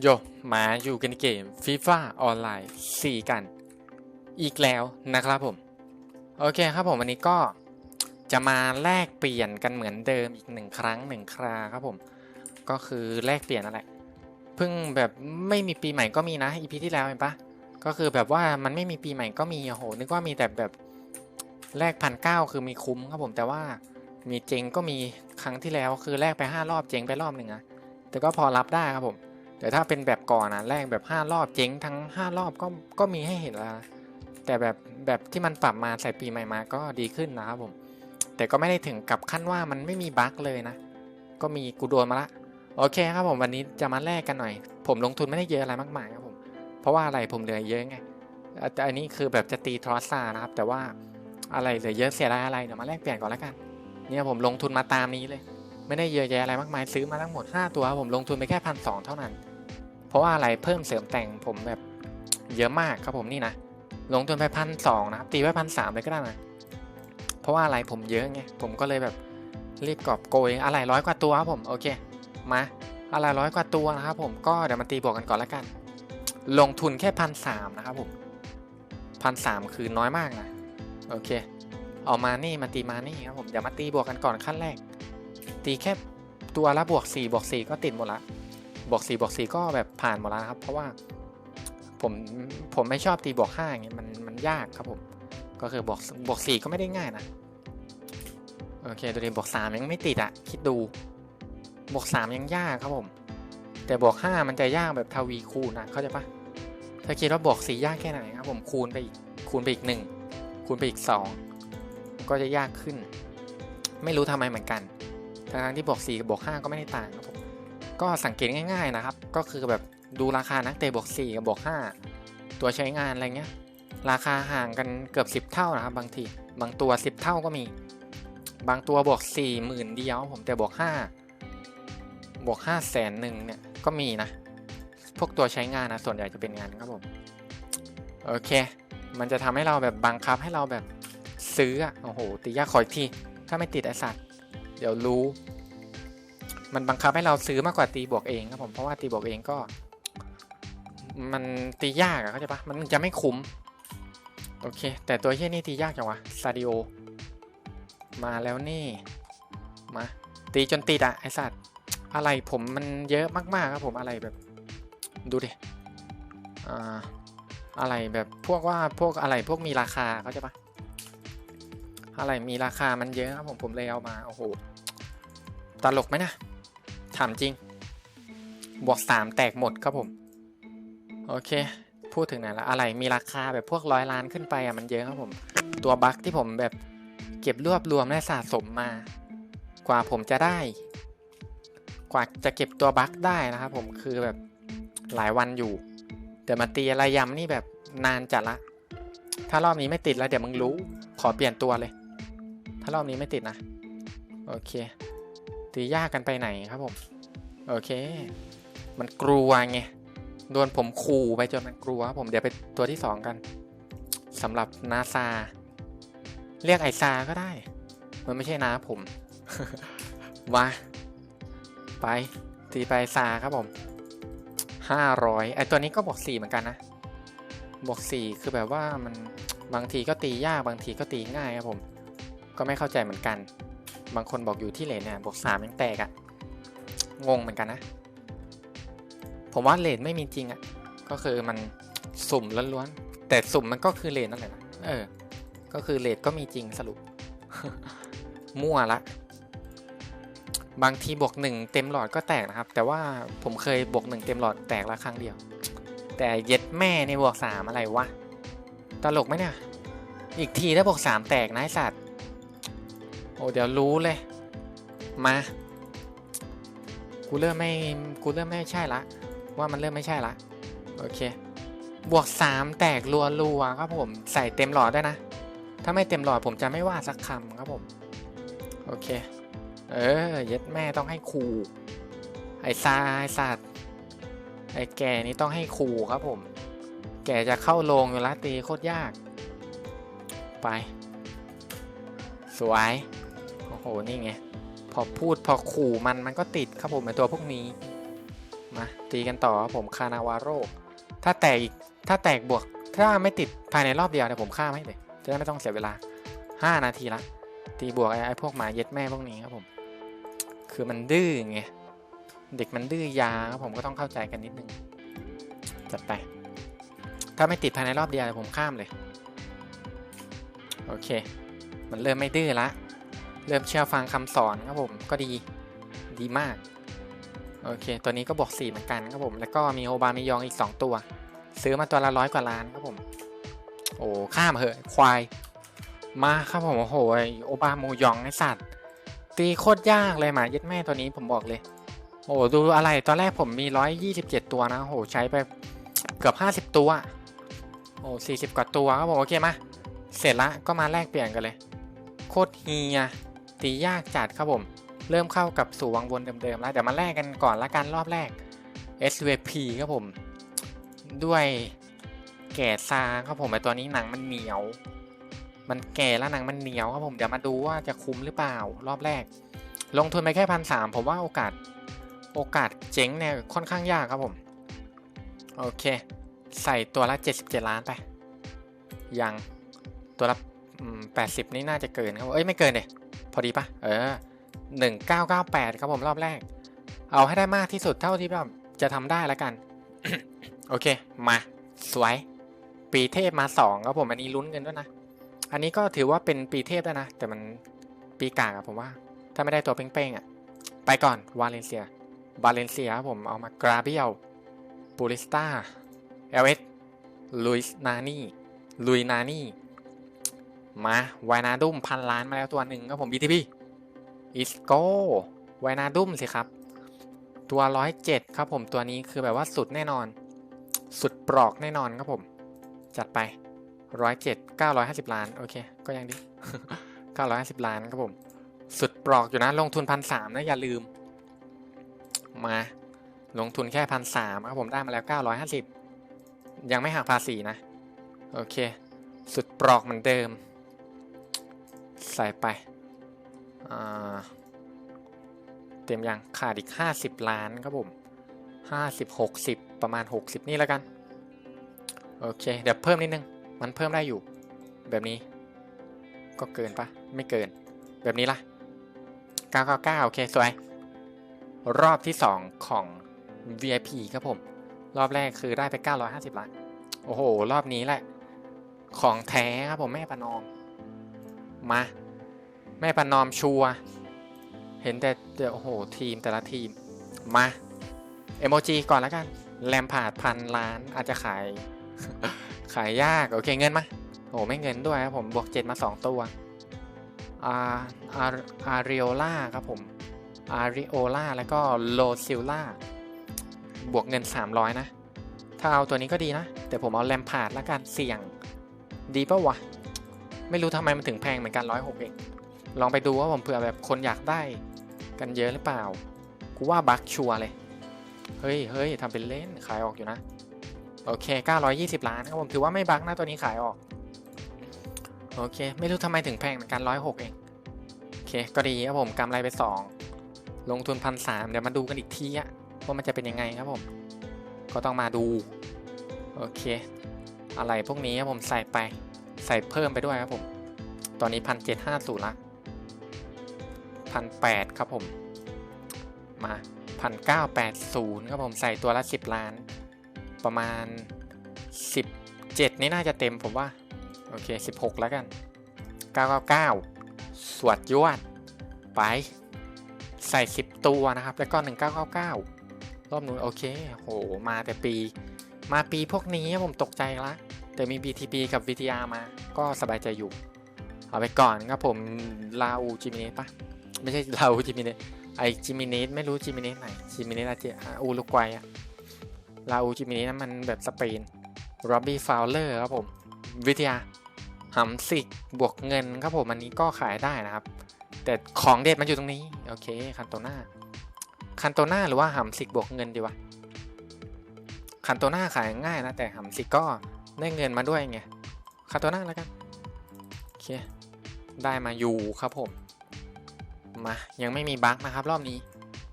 โยมาอยู่กันในเกมฟีฟ่าออนไลน์4กัน อีกแล้วนะครับผม โอเคครับผมวันนี้ก็จะมาแลกเปลี่ยนกันเหมือนเดิมอีกหนึ่งครั้งหนึ่งคราครับผม ก็คือแลกเปลี่ยนนั่นแหละเพิ่งแบบไม่มีปีใหม่ก็มีนะอีพีที่แล้วเห็นปะก็คือแบบว่ามันไม่มีปีใหม่ก็มีโอ้โหนึกว่ามีแต่แบบแลกพันเก้าคือมีคุ้มครับผมแต่ว่ามีเจงก็มีครั้งที่แล้วคือแลกไปห้ารอบเจงไปรอบหนึ่งอะแต่ก็พอรับได้ครับผม แต่ถ้าเป็นแบบก่อนนะแรกแบบ 5 รอบเจ๊งทั้ง 5 รอบก็ก็มีให้เห็นแล้วนะแต่แบบแบบที่มันปรับมาใส่ปีใหม่มาก็ดีขึ้นนะครับผม แต่ก็ไม่ได้ถึงกับขั้นว่ามันไม่มีบั๊กเลยนะ ก็มีกูโดนมาละ โอเคครับผมวันนี้จะมาแลกกันหน่อย ผมลงทุนไม่ได้เยอะอะไรมากมายครับผม เพราะว่าอะไรผมเหลือเยอะไงอันนี้คือแบบจะตีทรอสซานะครับ แต่ว่าอะไรเหลือเยอะเสียดายอะไรเดี๋ยวมาแลกเปลี่ยนก่อนแล้วกัน เนี่ยผมลงทุนมาตามนี้เลย ไม่ได้เยอะแยะอะไรมากมายซื้อมาทั้งหมด 5 ตัว ผมลงทุนไปแค่พันสเท่านั้น เพราะว่าอะไรเพิ่มเสริมแต่งผมแบบเยอะมากครับผมนี่นะลงทุนไปพันสองนะตีไว้พันสามเลยก็ได้นะเพราะว่าอะไรผมเยอะไงผมก็เลยแบบรีบกอบโกยอะไรร้อยกว่าตัวครับผมโอเคมาอะไรร้อยกว่าตัวนะครับผมก็เดี๋ยวมาตีบวกกันก่อนล้วกัน ลงทุนแค่พันสามนะครับผมพันสามคือน้อยมากนะโอเค เอามานี่มาตีมานี่ครับผมเดี๋ยวมาตีบวกกันก่อนขั้นแรก ตีแค่ตัวละบวก4บวก4ก็ติดหมดละ บวก4บวก4ก็แบบผ่านหมดแล้วครับ เพราะว่าผมผมไม่ชอบตีบวก5อย่างเงี้ยมันมันยากครับผม ก็คือบวกบวก4ก็ไม่ได้ง่ายนะ โอเคตัวนี้บวก3ยังไม่ติดอะคิดดู บวก3ยังยากครับผม แต่บวก5มันจะยากแบบทวีคูณนะเข้าใจปะถ้าคิดว่าบวก4ยากแค่ไหนครับผมคูณไปอีกคูณไปอีก 1 คูณไปอีก 2 ก็จะยากขึ้น ไม่รู้ทำไมเหมือนกันทั้งที่บวก4กับบวก5ก็ไม่ได้ต่างครับผม ก็สังเกตง่าย ๆนะครับ ก็คือแบบดูราคานักเตะบวก4กับบวก5 ตัวใช้งานอะไรเงี้ย ราคาห่างกันเกือบ 10 เท่านะครับ บางทีบางตัว 10 เท่าก็มี บางตัวบวก4หมื่นเดียวผมแต่บวก5บวก5แสนหนึ่งเนี่ยก็มีนะ พวกตัวใช้งานนะส่วนใหญ่จะเป็นงานครับผมโอเค มันจะทำให้เราแบบบังคับให้เราแบบซื้ออะโอ้โหตียากขออีกทีถ้าไม่ติดไอสัตว์ เดี๋ยวรู้ มันบังคับให้เราซื้อมากกว่าตีบวกเองครับผมเพราะว่าตีบวกเองก็ มันตียากอะเข้าใจปะมันจะไม่คุ้มโอเค แต่ตัวเฮี้ยนี่ตียากจังวะซาดิโอมาแล้วนี่มาตีจนติดอะไอสัตว์อะไรผมมันเยอะมากๆครับผมอะไรแบบ ดูดิอ่าอะไรแบบพวกว่าพวกอะไรพวกมีราคาเข้าใจปะอะไรมีราคามันเยอะครับผมผมเลยเอามาโอ้โหตลกไหมนะ ถามจริง บวกสามแตกหมดครับผม โอเค พูดถึงไหนละอะไรมีราคาแบบพวกร้อยล้านขึ้นไปอะมันเยอะครับผม ตัวบัคที่ผมแบบเก็บรวบรวมและสะสมมา กว่าผมจะได้ กว่าจะเก็บตัวบัคได้นะครับผมคือแบบหลายวันอยู่ แต่มาตีอะไรยำนี่แบบนานจัดละ ถ้ารอบนี้ไม่ติดแล้วเดี๋ยวมึงรู้ ขอเปลี่ยนตัวเลย ถ้ารอบนี้ไม่ติดนะ โอเค ตียากกันไปไหนครับผม โอเค มันกลัวไง โดนผมขู่ไปจนมันกลัวครับผมเดี๋ยวไปตัวที่สองกันสำหรับนาซาเรียกไอซาก็ได้ มันไม่ใช่นาผม มาไป ตีไปซาครับผมห้าร้อยไอตัวนี้ก็บอกสี่เหมือนกันนะบอกสี่คือแบบว่ามันบางทีก็ตียากบางทีก็ตีง่ายครับผม ก็ไม่เข้าใจเหมือนกัน บางคนบอกอยู่ที่เลนเนี่ยบอกสามยังแตกอะงงเหมือนกันนะ ผมว่าเลนไม่มีจริงอะก็คือมันสุ่มล้วนๆแต่สุ่มมันก็คือเลนนั่นแหละนะเออ ก็คือเลนก็มีจริงสรุป มั่วละ บางทีบวกหนึ่งเต็มหลอดก็แตกนะครับ แต่ว่าผมเคยบวกหนึ่งเต็มหลอดแตกละครั้งเดียว แต่เย็ดแม่ในบวกสามอะไรวะตลกไหมเนี่ย อีกทีถ้าบวกสามแตกนะไอสัตว์ อ้เดี๋ยวรู้เลย มา กูเริ่มไม่ กูเริ่มไม่ใช่ละ ว่ามันเริ่มไม่ใช่ละ โอเค บวกสามแตกรัวรัวๆครับผม ใส่เต็มหลอดได้วยนะ ถ้าไม่เต็มหลอดผมจะไม่ว่าสักคำครับผม โอเค เออ เย็ดแม่ต้องให้ครูไอ้ซาไอ้สัตว์ไอ้แก่นี่ต้องให้ครูครับผม แก่จะเข้าโรงอยู่ล้วตีโคตรยาก ไป สวย โอ้โห นี่ไง พอพูดพอขู่มันมันก็ติดครับผมในตัวพวกนี้ มาตีกันต่อครับผมคานาวาโรถ้าแตกอีก ถ้าแตกบวก ถ้าไม่ติดภายในรอบเดียวเดี๋ยวผมฆ่าไม่เลย จะได้ไม่ต้องเสียเวลาห้านาทีละ ตีบวกไอ้ไอพวกหมาเย็ดแม่พวกนี้ครับผม คือมันดื้อไง เด็กมันดื้อยาครับผมก็ต้องเข้าใจกันนิดนึง จัดไป ถ้าไม่ติดภายในรอบเดียวเดี๋ยวผมข้ามเลย โอเค มันเริ่มไม่ดื้อละ เริ่มเชื่อฟังคำสอนครับผมก็ดีดีมาก โอเค ตัวนี้ก็บวก4เหมือนกันครับผม แล้วก็มีโอบามิยองอีก 2 ตัว ซื้อมาตัวละร้อยกว่าล้านครับผม โอ้ข้ามเหอะควาย มาครับผม โอ้โหโอบามูยองไอสัตว์ตีโคตรยากเลยหมาเย็ดแม่ตัวนี้ผมบอกเลย โอ้ดูอะไรตอนแรกผมมี 127 ตัวนะโอ้โหใช้ไปเกือบ 50 ตัว โอ้40 กว่าตัวครับผม โอเคมาเสร็จละก็มาแลกเปลี่ยนกันเลย โคตรเฮีย ตียากจัดครับผม เริ่มเข้ากับสู่วังวนเดิมๆแล้ว เดี๋ยวมาแลกกันก่อนละกันรอบแรก SVP ครับผม ด้วยแก่ซาครับผมไอตัวนี้หนังมันเหนียว มันแก่แล้วหนังมันเหนียวครับผมเดี๋ยวมาดูว่าจะคุ้มหรือเปล่า รอบแรก ลงทุนไปแค่พันสามผมว่าโอกาสโอกาสเจ๊งเนี่ยค่อนข้างยากครับผม โอเค ใส่ตัวละ 77 ล้านไป ยังตัวละแปดสิบนี่น่าจะเกินครับผมเอ้ยไม่เกินเลย พอดีปะเออหนึ่งเก้าเก้าแปดครับผมรอบแรก เอาให้ได้มากที่สุดเท่าที่แบบจะทำได้แล้วกัน โอเค มา สวย ปีเทพมาสองครับผม อันนี้ลุ้นกันด้วยนะ อันนี้ก็ถือว่าเป็นปีเทพแล้วนะ แต่มันปีกากอะผมว่า ถ้าไม่ได้ตัวเป้งๆอะไปก่อน วาเลนเซีย บาเลนเซียครับผม เอามากราเบียลปูริสตาเอลเอสลุยนานี่ลุยนานี่ มาวายนาดุมพันล้านมาแล้วตัวหนึ่งครับผม BTP อิสโก้วายนาดุมสิครับ ตัวร้อยเจ็ดครับผมตัวนี้คือแบบว่าสุดแน่นอน สุดปลอกแน่นอนครับผม จัดไปร้อยเจ็ดเก้าร้อยห้าสิบล้าน โอเค ก็ยังดีเก้าร้อยห้าสิบล้านครับผม สุดปลอกอยู่นะลงทุนพันสามนะอย่าลืม มาลงทุนแค่พันสามครับผมได้มาแล้วเก้าร้อยห้าสิบยังไม่หักภาษีนะ โอเค สุดปลอกเหมือนเดิม ใส่ไป เต็มยังขาดอีก 50 ล้านครับผม 50 60 ประมาณ 60 นี่แล้วกัน โอเค เดี๋ยวเพิ่มนิดนึง มันเพิ่มได้อยู่ แบบนี้ ก็เกินปะไม่เกิน แบบนี้ล่ะ 999 โอเค สวย รอบที่ 2 ของ VIP ครับผม รอบแรกคือได้ไป 950 ล้าน โอ้โห รอบนี้แหละ ของแท้ครับผมแม่ประนอม มา แม่ประนอมชัว เห็นแต่เดี๋ยวโอ้โห ทีมแต่ละทีม มาเอโมจีก่อนแล้วกัน แลมผาดพันล้านอาจจะขาย ขายยาก โอเคเงินมาโอ้ไม่เงินด้วยครับผมบวกเจ็ดมาสองตัวอาอาอาริโอล่าครับผมอาริโอล่าแล้วก็โลซิลล่าบวกเงิน 300 นะ ถ้าเอาตัวนี้ก็ดีนะ แต่ผมเอาแลมพาดแล้วกันเสี่ยง ดีปะวะ ไม่รู้ทำไมมันถึงแพงเหมือนกันร้อยหกเองลองไปดูว่าผมเผื่อแบบคนอยากได้กันเยอะหรือเปล่า กูว่าบักชัวร์เลย เฮ้ยเฮ้ยทำเป็นเล่นขายออกอยู่นะ โอเค 920 ล้านครับผมถือว่าไม่บักนะตัวนี้ขายออก โอเค ไม่รู้ทำไมถึงแพงเหมือนกันร้อยหกเอง โอเค ก็ดีครับผมกำไรไป 2 ลงทุนพันสามเดี๋ยวมาดูกันอีกทีอะว่ามันจะเป็นยังไงครับผม ก็ต้องมาดู โอเค อะไรพวกนี้ครับผมใส่ไป ใส่เพิ่มไปด้วยครับผม ตอนนี้พันเจ็ดห้าศูนย์ละพันแปดครับผม มาพันเก้าแปดศูนย์ครับผมใส่ตัวละสิบล้าน ประมาณสิบเจ็ดนี่น่าจะเต็มผมว่า โอเคสิบหกแล้วกันเก้าเก้าเก้าสวดยวดไป ใส่สิบตัวนะครับ แล้วก็หนึ่งเก้าเก้าเก้ารอบนู้นโอเค โห มาแต่ปี มาปีพวกนี้ผมตกใจละ แต่มี BTP กับ VTR มา ก็สบายใจอยู่ เอาไปก่อนครับผมลาอูจิมิเนสปะไม่ใช่ลาอูจิมิเนสไอจิมิเนสไม่รู้จิมิเนสไหนจิมิเนสอาจจอูรุกวัยอะลาอูจิมิเนสนั้นมันแบบสเปนโรบบี้ฟาวเลอร์ครับผมวิทยาหัมสิกบวกเงินครับผมอันนี้ก็ขายได้นะครับ แต่ของเด็ดมันอยู่ตรงนี้ โอเคคันโตนาคันโตนาหรือว่าหัมสิกบวกเงินดีวะ คันโตนาขายง่ายนะ แต่หัมสิก็ได้เงินมาด้วยไงคันโตนาแล้วกันโอเคได้มาอยู่ครับผม มายังไม่มีบั๊กนะครับ รอบนี้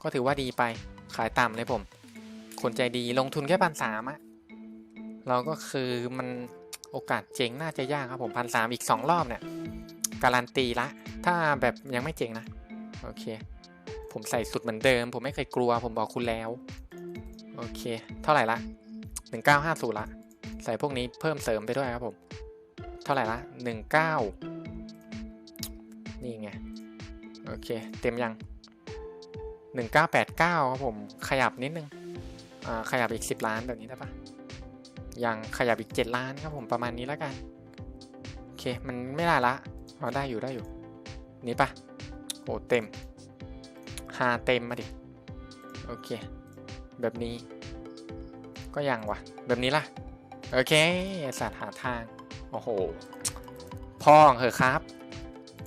ก็ถือว่าดีไปขายต่ำเลยผม คนใจดีลงทุนแค่พันสามอะเราก็คือมันโอกาสเจ๋งน่าจะยากครับผมพันสามอีกสองรอบเนี่ยการันตีละ ถ้าแบบยังไม่เจ๋งนะ โอเค ผมใส่สุดเหมือนเดิม ผมไม่เคยกลัวผมบอกคุณแล้ว โอเค เท่าไหร่ละหนึ่งเก้าห้าศูนย์ละ ใส่พวกนี้เพิ่มเสริมไปด้วยครับผม เท่าไหร่ละหนึ่งเก้านี่ไง โอเค เต็มยังหนึ่งเก้าแปดเก้าครับผม ขยับนิดนึง อ่า ขยับอีกสิบล้านแบบนี้ได้ปะยังขยับอีกเจ็ดล้านครับผมประมาณนี้แล้วกัน โอเค มันไม่ได้ละเอาได้อยู่ได้อยู่ นี่ปะโอ้เต็มหาเต็มมาดิ โอเค แบบนี้ ก็ยังวะแบบนี้ล่ะ โอเคสัตว์หาทาง โอ้โหพ่องเหอะครับ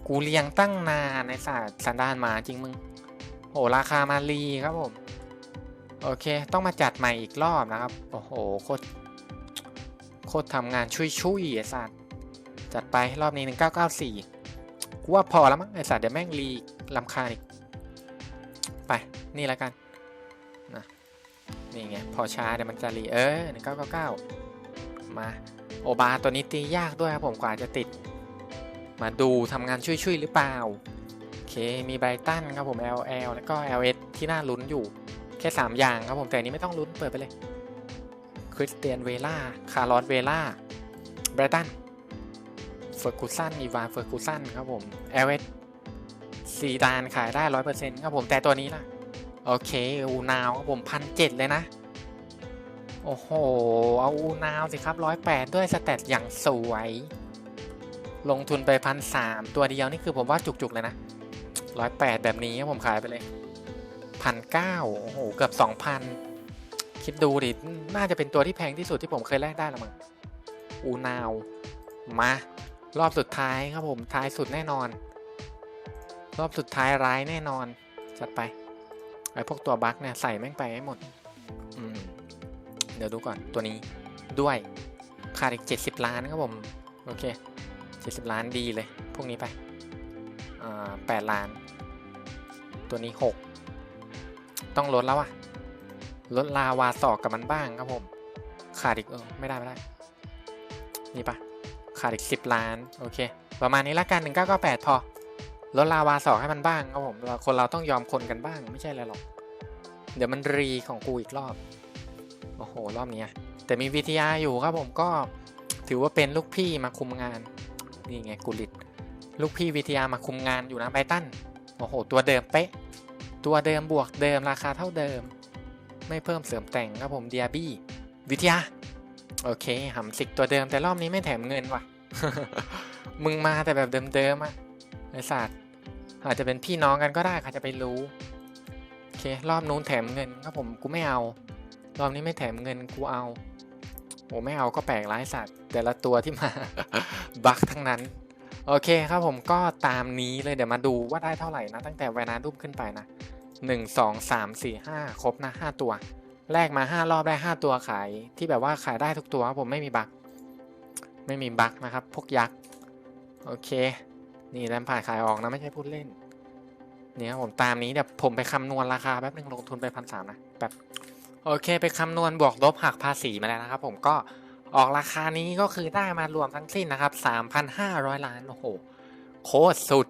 กูเลี้ยงตั้งนานในศาสตร์สันดานหมาจริงมึงโอ้ราคามารีครับผม โอเค ต้องมาจัดใหม่อีกรอบนะครับ โอ้โห โคตร โคตรทำงานชุยๆไอ้สัตว์ จัดไปรอบนี้1994กูว่าพอแล้วมั้งไอ้สัตว์เดี๋ยวแม่งรีลำคาญอีก ไป นี่แล้วกัน นี่ไง พอช้าเดี๋ยวมันจะรีเออ1999มาโอบาตัวนี้ตียากด้วยครับผมกว่าจะติด มาดูทำงานช่วยๆหรือเปล่า โอเค มีไบรตันครับผม LL แล้วก็ LS ที่น่าลุ้นอยู่ แค่ 3 อย่างครับผม แต่นี้ไม่ต้องลุ้นเปิดไปเลย คริสเตียนเวล่า คาร์ลอสเวล่า ไบรตัน เฟอร์กูสัน อีวานเฟอร์กูสันครับผม LS ซีดานขายได้ร้อยเปอร์เซ็นต์ครับผม แต่ตัวนี้ล่ะ โอเคอูนาวครับผมพันเจ็ดเลยนะ โอ้โห เอาอูนาวสิครับร้อยแปดด้วยสเตตอย่างสวย ลงทุนไปพันสามตัวเดียวนี่คือผมว่าจุกๆเลยนะร้อยแปดแบบนี้ผมขายไปเลยพันเก้าโอ้โห เกือบสองพันคิดดูดิ น่าจะเป็นตัวที่แพงที่สุดที่ผมเคยแลกได้ละมั้งอูนาว มา รอบสุดท้ายครับผมท้ายสุดแน่นอน รอบสุดท้ายร้ายแน่นอน จัดไป ไอพวกตัวบั๊กเนี่ยใส่แม่งไปให้หมดมเดี๋ยวดูก่อนตัวนี้ด้วยขาดอีก 70 ล้านครับผม โอเค 70 ล้านดีเลย พวกนี้ไปอ่า8ล้าน ตัวนี้ 6 ต้องลดแล้วอะลดลาวาสอกกับมันบ้างครับผม ขาดอีกเออไม่ได้ไม่ได้ นี่ปะขาดอีก 10 ล้าน โอเค ประมาณนี้ละกัน 1998 พอ ลดลาวาสอกให้มันบ้างครับผมคนเราต้องยอมคนกันบ้างไม่ใช่อะไรหรอก เดี๋ยวมันรีของกูอีกรอบ โอ้โห รอบนี้แต่มี VTR อยู่ครับผมก็ถือว่าเป็นลูกพี่มาคุมงาน นี่ไงกูลิดลูกพี่ VTR มาคุมงานอยู่นะไบตันโอ้โห ตัวเดิมเป๊ะ ตัวเดิมบวกเดิมราคาเท่าเดิม ไม่เพิ่มเสริมแต่งครับผมเดียบี้วิทยา โอเคหำสิกตัวเดิมแต่รอบนี้ไม่แถมเงินว่ะ มึงมาแต่แบบเดิมๆอะไอสัตว์ อาจจะเป็นพี่น้องกันก็ได้ใครจะไปรู้โอเครอบนู้นแถมเงินครับผมกูไม่เอา รอบนี้ไม่แถมเงินกูเอาโอ้ไม่เอาก็แปลกร้ายสัตว์แต่ละตัวที่มาบักทั้งนั้น โอเคครับผมก็ตามนี้เลยเดี๋ยวมาดูว่าได้เท่าไหร่นะ ตั้งแต่เวนาดุมขึ้นไปนะหนึ่งสองสามสี่ห้าครบนะห้าตัวแลกมาห้ารอบได้ห้าตัวขายที่แบบว่าขายได้ทุกตัวครับผมไม่มีบักไม่มีบักนะครับ พวกยักษ์ โอเค นี่แรมผ่านขายออกนะไม่ใช่พูดเล่น เนี่ยครับผมตามนี้เดี๋ยวผมไปคำนวณราคาแป๊บนึงลงทุนไปพันสามนะแบบโอเคไปคำนวณบวกลบหักภาษีมาแล้วนะครับ ผมก็ออกราคานี้ก็คือได้มารวมทั้งสิ้นนะครับสามพันห้าร้อยล้าน โอ้โห โคตรสุด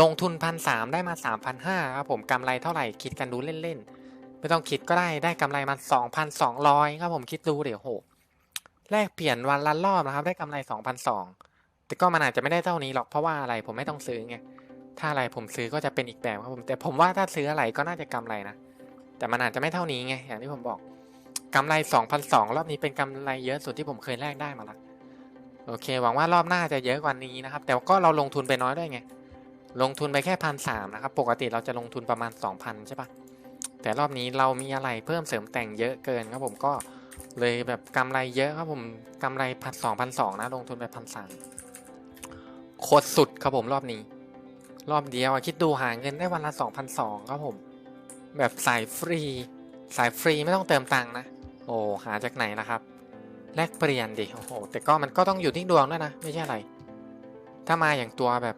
ลงทุนพันสามได้มาสามพันห้าครับผมกำไรเท่าไหร่คิดกันดูเล่นๆ ไม่ต้องคิดก็ได้ได้กำไรมาสองพันสองร้อยครับผมคิดดูเดี๋ยวโหแลกเปลี่ยนวันละรอบนะครับ ได้กำไรสองพันสอง แต่ก็มันอาจจะไม่ได้เท่านี้หรอกเพราะว่าอะไรผมไม่ต้องซื้อไงถ้าอะไรผมซื้อก็จะเป็นอีกแบบครับผมแต่ผมว่าถ้าซื้ออะไรก็น่าจะกำไรนะแต่มันอาจจะไม่เท่านี้ไงอย่างที่ผมบอกกำไรสองพันสองรอบนี้เป็นกำไรเยอะสุดที่ผมเคยแลกได้มาละโอเค หวังว่ารอบหน้าจะเยอะกว่านี้นะครับ แต่ก็เราลงทุนไปน้อยด้วยไงลงทุนไปแค่พันสามนะครับ ปกติเราจะลงทุนประมาณสองพันใช่ปะแต่รอบนี้เรามีอะไรเพิ่มเสริมแต่งเยอะเกินครับผมก็เลยแบบกำไรเยอะครับผมกำไรพันสองพันสองนะลงทุนไปพันสาม โคตรสุดครับผมรอบนี้ รอบเดียวคิดดูหาเงินได้วันละสองพันสองครับผม แบบสายฟรี สายฟรีไม่ต้องเติมตังค์นะ โอ้หาจากไหนนะครับ แลกเปลี่ยนดิโอ้โหแต่ก็มันก็ต้องอยู่ที่ดวงด้วยนะ ไม่ใช่อะไร ถ้ามาอย่างตัวแบบ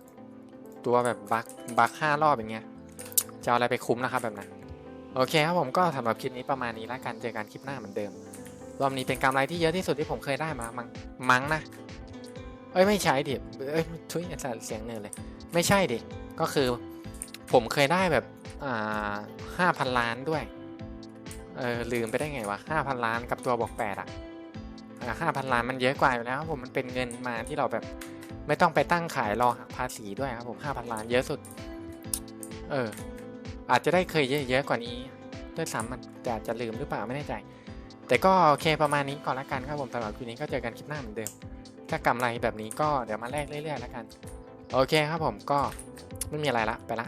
ตัวแบบบักบักห้ารอบอย่างเงี้ยจะเอาอะไรไปคุ้มนะครับแบบนั้นโอเคครับผมก็สำหรับคลิปนี้ประมาณนี้แล้วกันเจอกันคลิปหน้าเหมือนเดิม รอบนี้เป็นกำไรที่เยอะที่สุดที่ผมเคยได้มามั้งมั้งนะ เอ้ยไม่ใช่ดิเอ้ยทุยเสียงเนินเลย ไม่ใช่ดิ ก็คือผมเคยได้แบบอ่าห้าพันล้านด้วย เออลืมไปได้ไงวะห้าพันล้านกับตัวบอกแปดอะห้าพันล้านมันเยอะกว่าอยู่แล้วผมมันเป็นเงินมาที่เราแบบไม่ต้องไปตั้งขายรอหักภาษีด้วยครับผมห้าพันล้านเยอะสุด เออ อาจจะได้เคยเยอะๆกว่านี้ ด้วยซ้ำมันแต่อาจจะลืมหรือเปล่าไม่แน่ใจ แต่ก็โอเคประมาณนี้ก่อนละกันครับผมสำหรับคลิปนี้ก็เจอกันคลิปหน้าเหมือนเดิม ถ้ากำไรแบบนี้ก็เดี๋ยวมาแลกเรื่อยๆแล้วกัน โอเคครับผมก็ไม่มีอะไรละไปละ